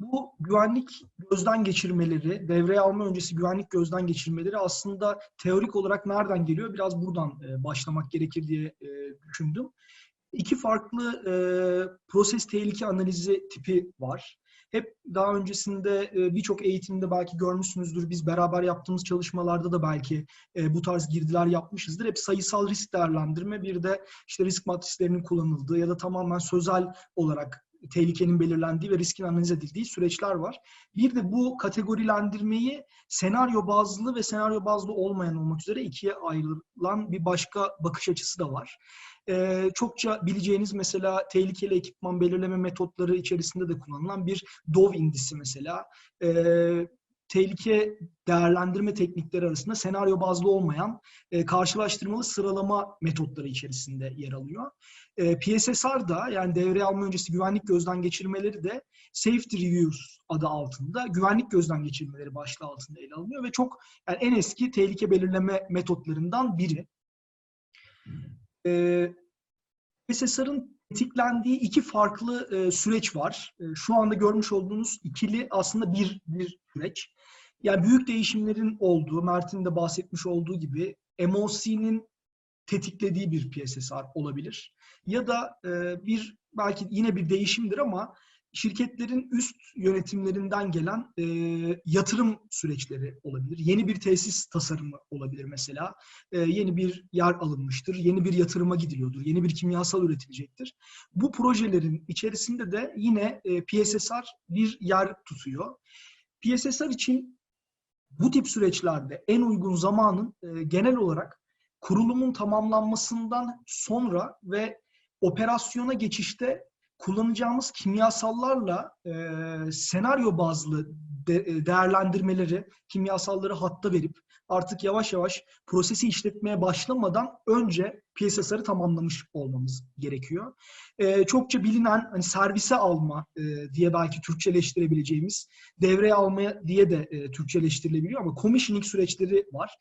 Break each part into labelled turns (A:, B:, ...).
A: Bu güvenlik gözden geçirmeleri, devreye alma öncesi güvenlik gözden geçirmeleri aslında teorik olarak nereden geliyor? Biraz buradan e, başlamak gerekir diye e, düşündüm. İki farklı e, proses tehlike analizi tipi var. Hep daha öncesinde e, birçok eğitimde belki görmüşsünüzdür. Biz beraber yaptığımız çalışmalarda da belki e, bu tarz girdiler yapmışızdır. Hep sayısal risk değerlendirme, bir de işte risk matrislerinin kullanıldığı ya da tamamen sözel olarak tehlikenin belirlendiği ve riskin analiz edildiği süreçler var. Bir de bu kategorilendirmeyi senaryo bazlı ve senaryo bazlı olmayan olmak üzere ikiye ayrılan bir başka bakış açısı da var. Ee, çokça bileceğiniz mesela tehlikeli ekipman belirleme metotları içerisinde de kullanılan bir DOV indisi mesela. Ee, tehlike değerlendirme teknikleri arasında senaryo bazlı olmayan e, karşılaştırmalı sıralama metotları içerisinde yer alıyor. E, PSSR da yani devreye alma öncesi güvenlik gözden geçirmeleri de Safety Reviews adı altında güvenlik gözden geçirmeleri başlığı altında ele alınıyor ve çok yani en eski tehlike belirleme metotlarından biri. E, PSSR'ın tetiklendiği iki farklı e, süreç var. E, şu anda görmüş olduğunuz ikili aslında bir, bir süreç. Yani büyük değişimlerin olduğu, Mert'in de bahsetmiş olduğu gibi MOC'nin tetiklediği bir PSSR olabilir. Ya da e, bir belki yine bir değişimdir ama şirketlerin üst yönetimlerinden gelen e, yatırım süreçleri olabilir. Yeni bir tesis tasarımı olabilir mesela. E, yeni bir yer alınmıştır, yeni bir yatırıma gidiliyordur, yeni bir kimyasal üretilecektir. Bu projelerin içerisinde de yine e, PSSR bir yer tutuyor. PSSR için bu tip süreçlerde en uygun zamanın e, genel olarak kurulumun tamamlanmasından sonra ve operasyona geçişte kullanacağımız kimyasallarla e, senaryo bazlı de, e, değerlendirmeleri, kimyasalları hatta verip artık yavaş yavaş prosesi işletmeye başlamadan önce PSSR'ı tamamlamış olmamız gerekiyor. E, çokça bilinen hani servise alma e, diye belki Türkçeleştirebileceğimiz, devreye almaya diye de e, Türkçeleştirilebiliyor ama commissioning süreçleri var.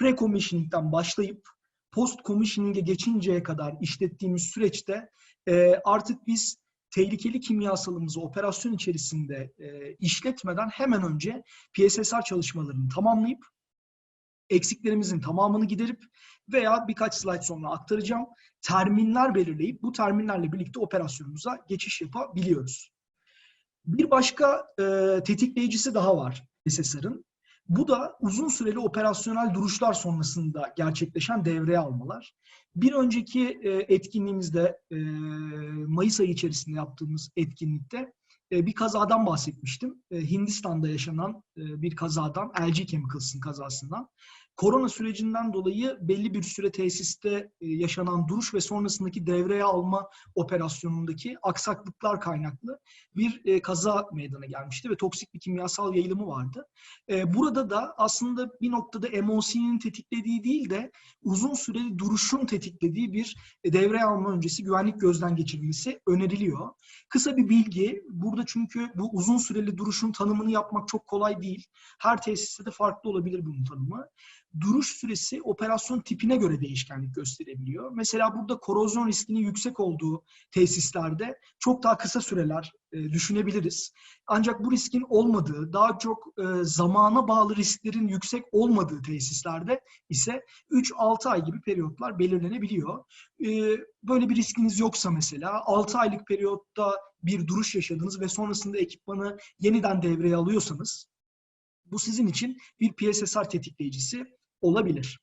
A: Pre-commissioning'den başlayıp post-commissioning'e geçinceye kadar işlettiğimiz süreçte e, artık biz tehlikeli kimyasalımızı operasyon içerisinde e, işletmeden hemen önce PSSR çalışmalarını tamamlayıp eksiklerimizin tamamını giderip veya birkaç slide sonra aktaracağım terminler belirleyip bu terminlerle birlikte operasyonumuza geçiş yapabiliyoruz. Bir başka e, tetikleyicisi daha var SSR'ın. Bu da uzun süreli operasyonel duruşlar sonrasında gerçekleşen devreye almalar. Bir önceki e, etkinliğimizde e, Mayıs ayı içerisinde yaptığımız etkinlikte bir kazadan bahsetmiştim. Hindistan'da yaşanan bir kazadan, LG Chemicals'ın kazasından korona sürecinden dolayı belli bir süre tesiste e, yaşanan duruş ve sonrasındaki devreye alma operasyonundaki aksaklıklar kaynaklı bir e, kaza meydana gelmişti ve toksik bir kimyasal yayılımı vardı. E, burada da aslında bir noktada MOC'nin tetiklediği değil de uzun süreli duruşun tetiklediği bir devreye alma öncesi güvenlik gözden geçirilmesi öneriliyor. Kısa bir bilgi, burada çünkü bu uzun süreli duruşun tanımını yapmak çok kolay değil. Her tesiste de farklı olabilir bunun tanımı duruş süresi operasyon tipine göre değişkenlik gösterebiliyor. Mesela burada korozyon riskinin yüksek olduğu tesislerde çok daha kısa süreler düşünebiliriz. Ancak bu riskin olmadığı, daha çok e, zamana bağlı risklerin yüksek olmadığı tesislerde ise 3-6 ay gibi periyotlar belirlenebiliyor. E, böyle bir riskiniz yoksa mesela 6 aylık periyotta bir duruş yaşadınız ve sonrasında ekipmanı yeniden devreye alıyorsanız bu sizin için bir PSSR tetikleyicisi olabilir.